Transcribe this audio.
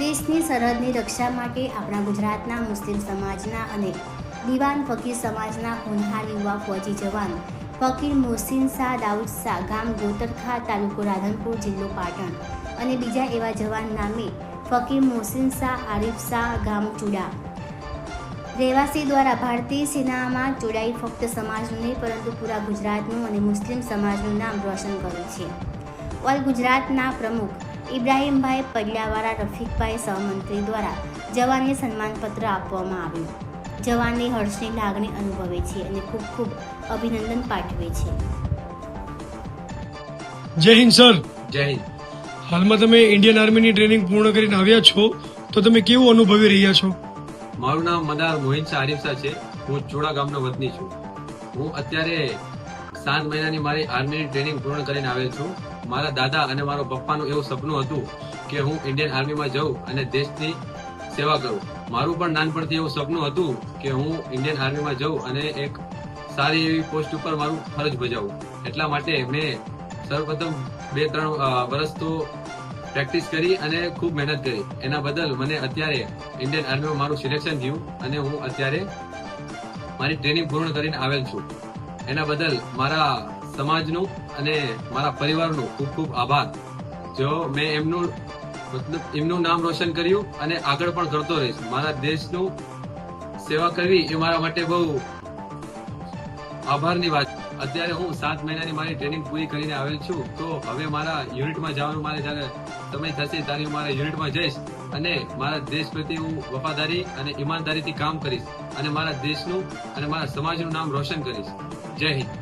દેશની સરહદની રક્ષા માટે આપણા ગુજરાતના મુસ્લિમ સમાજના અને દિવાન ફકીર સમાજના હોનહાર યુવા ફોજી જવાન ફકીર મોહસિન શાહ દાઉદ શાહ ગામ ગોતરખા તાલુકો રાધનપુર જિલ્લો પાટણ અને બીજા એવા જવાન નામે ફકીર મોહસિન શાહ આરિફ શાહ ગામ ચુડા. રહેવાસી દ્વારા ભારતીય સેનામાં જોડાઈ ફક્ત સમાજનું નહીં, પરંતુ પૂરા ગુજરાતનું અને મુસ્લિમ સમાજનું નામ રોશન કર્યું છે. ઓલ ગુજરાતના પ્રમુખ ઇબ્રાહીમભાઈ પડલાવાળા રફીકભાઈ સહમંત્રી દ્વારા જવાનને સન્માનપત્ર આપવામાં આવ્યું. જવાનની હર્ષની લાગણી અનુભવે છે અને ખૂબ ખૂબ અભિનંદન પાઠવે છે. જય હિન્દ સર. જય હિન્દ. હાલમાં તમે ઇન્ડિયન આર્મીની ટ્રેનિંગ પૂર્ણ કરીને આવ્યા છો તો તમે કેવું અનુભવી રહ્યા છો? મારું નામ મદાર મોહિન શાહ છે. હું ચોડા ગામનો વતની છું. હું અત્યારે સાત મહિનાની મારી આર્મીની ટ્રેનિંગ પૂર્ણ કરીને આવેલ છું. મારા દાદા અને મારા પપ્પાનું એવું સપનું હતું કે હું ઇન્ડિયન આર્મીમાં જાઉં અને દેશની સેવા કરું. મારું પણ નાનપણથી એવું સપનું હતું કે હું ઇન્ડિયન આર્મીમાં જાઉં અને એક સારી એવી પોસ્ટ ઉપર મારું ફરજ બજાવું. એટલા માટે મેં સર્વપ્રથમ બે, ત્રણ વર્ષ તો પ્રેક્ટિસ કરી અને ખૂબ મહેનત કરી. એના બદલ મને અત્યારે ઇન્ડિયન આર્મીમાં મારું સિલેક્શન થયું અને હું અત્યારે મારી ટ્રેનિંગ પૂર્ણ કરીને આવેલ છું. એના બદલ મારા સમાજનું અને મારા પરિવારનું ખૂબ ખૂબ આભાર. જો મેં એમનું, મતલબ એમનું નામ રોશન કર્યું અને આગળ પણ કરતો રહીશ. મારા દેશનું સેવા કરવી એ મારા માટે બહુ આભારની વાત અત્યારે હું સાત મહિનાની મારી ટ્રેનિંગ પૂરી કરીને આવેલ છું. તો હવે મારા યુનિટમાં જવાનું મારે જ્યારે સમય થશે ત્યારે હું મારા યુનિટમાં જઈશ અને મારા દેશ પ્રત્યે હું વફાદારી અને ઈમાનદારીથી કામ કરીશ અને મારા દેશનું અને મારા સમાજનું નામ રોશન કરીશ. જય હિન્દ.